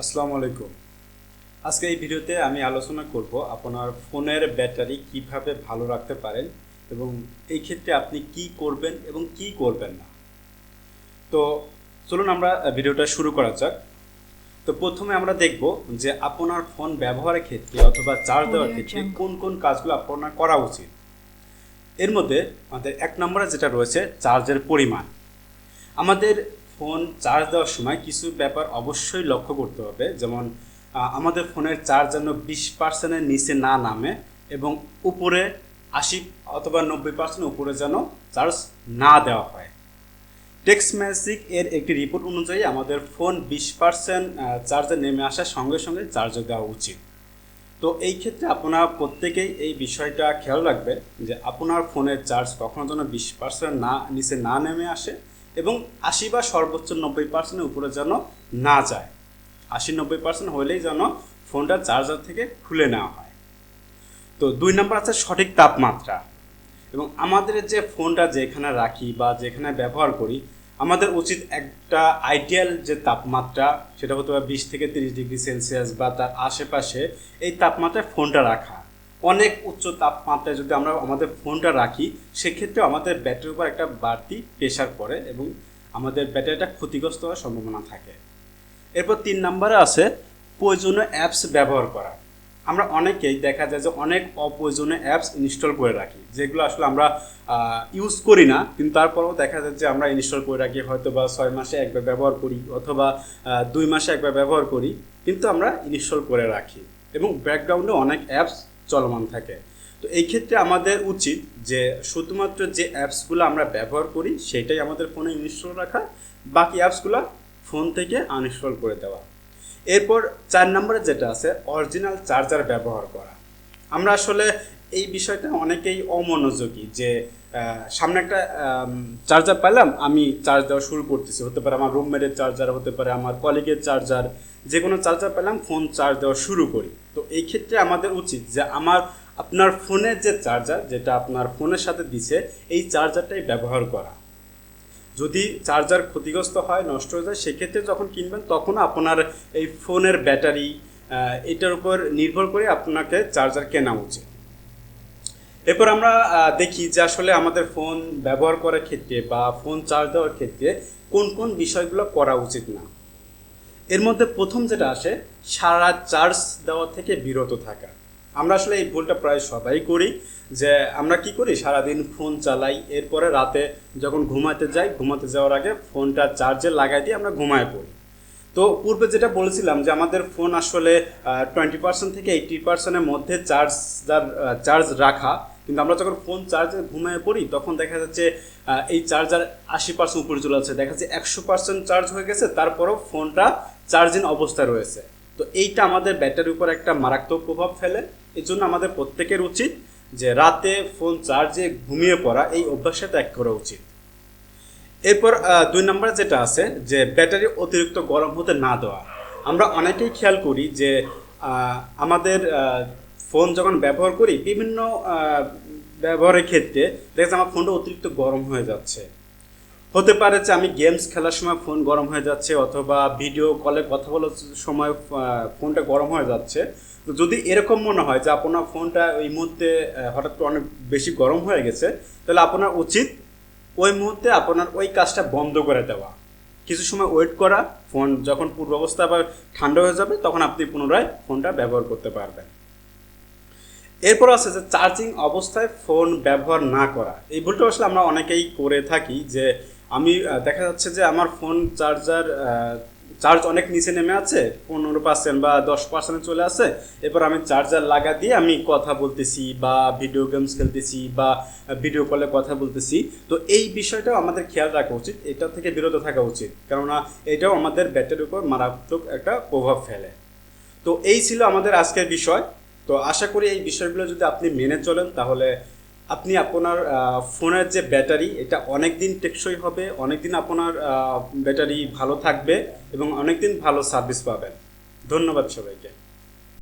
আসসালামু আলাইকুম। আজকে এই ভিডিওতে আমি আলোচনা করব আপনার ফোনের ব্যাটারি কীভাবে ভালো রাখতে পারেন এবং এই ক্ষেত্রে আপনি কি করবেন এবং কি করবেন না। তো চলুন আমরা ভিডিওটা শুরু করা যাক। তো প্রথমে আমরা দেখব যে আপনার ফোন ব্যবহারের ক্ষেত্রে অথবা চার্জ দেওয়ার ক্ষেত্রে কোন কোন কাজগুলো আপনার করা উচিত। এর মধ্যে আমাদের এক নম্বরে যেটা রয়েছে চার্জের পরিমাণ। আমাদের ফোন চার্জ দেওয়ার সময় কিছু ব্যাপার অবশ্যই লক্ষ্য করতে হবে। যেমন আমাদের ফোনের চার্জ যেন বিশ পার্সেন্টের নিচে না নামে এবং উপরে আশি অথবা নব্বই পার্সেন্ট উপরে যেন চার্জ না দেওয়া হয়। টেক্স ম্যাজিক এর একটি রিপোর্ট অনুযায়ী আমাদের ফোন বিশ পার্সেন্ট চার্জে নেমে আসার সঙ্গে সঙ্গে চার্জে দেওয়া উচিত। তো এই ক্ষেত্রে আপনারা প্রত্যেকেই এই বিষয়টা খেয়াল রাখবে যে আপনার ফোনের চার্জ কখনো যেন বিশ পার্সেন্ট না, নিচে না নেমে আসে এবং আশি বা সর্বোচ্চ নব্বই পার্সেন্টের উপরে যেন না যায়। আশি নব্বই পার্সেন্ট হলেই যেন ফোনটা চার্জার থেকে খুলে নেওয়া হয়। তো দুই নম্বর আছে সঠিক তাপমাত্রা। এবং আমাদের যে ফোনটা যেখানে রাখি বা যেখানে ব্যবহার করি, আমাদের উচিত একটা আইডিয়াল যে তাপমাত্রা, সেটা হতে পারে বিশ থেকে তিরিশ ডিগ্রি সেলসিয়াস বা তার আশেপাশে এই তাপমাত্রায় ফোনটা রাখা। অনেক উচ্চ তাপমাত্রায় যদি আমরা আমাদের ফোনটা রাখি সেক্ষেত্রে আমাদের ব্যাটারির উপর একটা বাড়তি প্রেশার পড়ে এবং আমাদের ব্যাটারিটা ক্ষতিগ্রস্ত হওয়ার সম্ভাবনা থাকে। এরপর তিন নম্বরে আছে প্রয়োজনীয় অ্যাপস ব্যবহার করা। আমরা অনেকেই দেখা যায় যে অনেক অপ্রয়োজনীয় অ্যাপস ইনস্টল করে রাখি, যেগুলো আসলে আমরা ইউজ করি না, কিন্তু তারপরেও দেখা যায় যে আমরা ইনস্টল করে রাখি হয়তো বা ছয় মাসে একবার ব্যবহার করি অথবা দুই মাসে একবার ব্যবহার করি, কিন্তু আমরা ইনস্টল করে রাখি। এবং ব্যাকগ্রাউন্ডে অনেক অ্যাপস চলমান থাকে। তো এই ক্ষেত্রে আমাদের উচিত যে শুধুমাত্র যে অ্যাপসগুলো আমরা ব্যবহার করি সেটাই আমাদের ফোনে ইনস্টল রাখা, বাকি অ্যাপসগুলো ফোন থেকে আনইনস্টল করে দেওয়া। এরপর চার নম্বরে যেটা আছে, অরিজিনাল চার্জার ব্যবহার করা। আমরা আসলে এই বিষয়টা অনেকেই অমনোযোগী যে সামনে একটা চার্জার পেলাম আমি চার্জ দেওয়া শুরু করতেছি। হতে পারে আমার রুমমেটের চার্জার, হতে পারে আমার কলিগের চার্জার যে কোনো চার্জার পেলাম ফোন চার্জ দেওয়া শুরু করি। তো এই ক্ষেত্রে আমাদের উচিত যে আমার, আপনার ফোনের যে চার্জার যেটা আপনার ফোনের সাথে দিছে, এই চার্জারটাই ব্যবহার করা। যদি চার্জার ক্ষতিগ্রস্ত হয়, নষ্ট হয়ে যায়, সেক্ষেত্রে যখন কিনবেন, তখন আপনার এই ফোনের ব্যাটারি এটার উপর নির্ভর করে আপনাকে চার্জার কেনা উচিত। এরপর আমরা দেখি যে আসলে আমাদের ফোন ব্যবহার করার ক্ষেত্রে বা ফোন চার্জ দেওয়ার ক্ষেত্রে কোন কোন বিষয়গুলো করা উচিত না। এর মধ্যে প্রথম যেটা আসে, সারা চার্জ দেওয়া থেকে বিরত থাকা। আমরা আসলে এই ভুলটা প্রায় সবাই করি যে আমরা কি করি? সারাদিন ফোন চালাই, এরপরে রাতে যখন ঘুমাতে যাই, ঘুমাতে যাওয়ার আগে ফোনটা চার্জে লাগাই দিয়ে আমরা ঘুমায় পড়ি। তো পূর্বে যেটা বলেছিলাম যে আমাদের ফোন আসলে টোয়েন্টি পার্সেন্ট থেকে এইটি পার্সেন্টের মধ্যে চার্জার চার্জ রাখা, কিন্তু আমরা যখন ফোন চার্জে ঘুমিয়ে পড়ি, তখন দেখা যাচ্ছে এই চার্জার আশি পার্সেন্ট উপরে চলে যাচ্ছে দেখা যাচ্ছে একশো পার্সেন্ট চার্জ হয়ে গেছে, তারপরেও ফোনটা চার্জিং অবস্থায় রয়েছে। তো এইটা আমাদের ব্যাটারির উপর একটা মারাত্মক প্রভাব ফেলে। এই জন্য আমাদের প্রত্যেকের উচিত যে রাতে ফোন চার্জে ঘুমিয়ে পড়া, এই অভ্যাসটা ত্যাগ করা উচিত। এরপর দুই নম্বরে যেটা আছে, যে ব্যাটারি অতিরিক্ত গরম হতে না দেওয়া। আমরা অনেকেই খেয়াল করি যে আমাদের ফোন যখন ব্যবহার করি, বিভিন্ন ব্যবহারের ক্ষেত্রে দেখা যাচ্ছে আমার ফোনটা অতিরিক্ত গরম হয়ে যাচ্ছে। হতে পারে যে আমি গেমস খেলার সময় ফোন গরম হয়ে যাচ্ছে অথবা ভিডিও কলে কথা বলার সময় ফোনটা গরম হয়ে যাচ্ছে। তো যদি এরকম মনে হয় যে আপনার ফোনটা এই মুহূর্তে হঠাৎ করে অনেক বেশি গরম হয়ে গেছে, তাহলে আপনার উচিত ওই মুহূর্তে আপনার ওই কাজটা বন্ধ করে দেওয়া। কিছু সময় ওয়েট করা ফোন যখন পূর্বাবস্থা আবার ঠান্ডা হয়ে যাবে, তখন আপনি পুনরায় ফোনটা ব্যবহার করতে পারবেন। এরপর আছে যে চার্জিং অবস্থায় ফোন ব্যবহার না করা। এই ভুলটা আসলে আমরা অনেকেই করে থাকি যে আমি দেখা যাচ্ছে যে আমার ফোন চার্জার চার্জ অনেক নিচে নেমে আছে, পনেরো পার্সেন্ট বা দশ পার্সেন্টে চলে আসে। এরপর আমি চার্জার লাগা দিয়ে আমি কথা বলতেছি বা ভিডিও গেমস খেলতেছি বা ভিডিও কলে কথা বলতেছি। তো এই বিষয়টাও আমাদের খেয়াল রাখা উচিত, এটা থেকে বিরত থাকা উচিত। কেননা এটাও আমাদের ব্যাটারির উপর মারাত্মক একটা প্রভাব ফেলে। তো এই ছিল আমাদের আজকের বিষয়। তো আশা করি এই বিষয়গুলো যদি আপনি মেনে চলেন, তাহলে আপনি আপনার ফোনের যে ব্যাটারি, এটা অনেক দিন টেকসই হবে অনেক দিন আপনার ব্যাটারি ভালো থাকবে এবং অনেক দিন ভালো সার্ভিস পাবেন। ধন্যবাদ সবাইকে।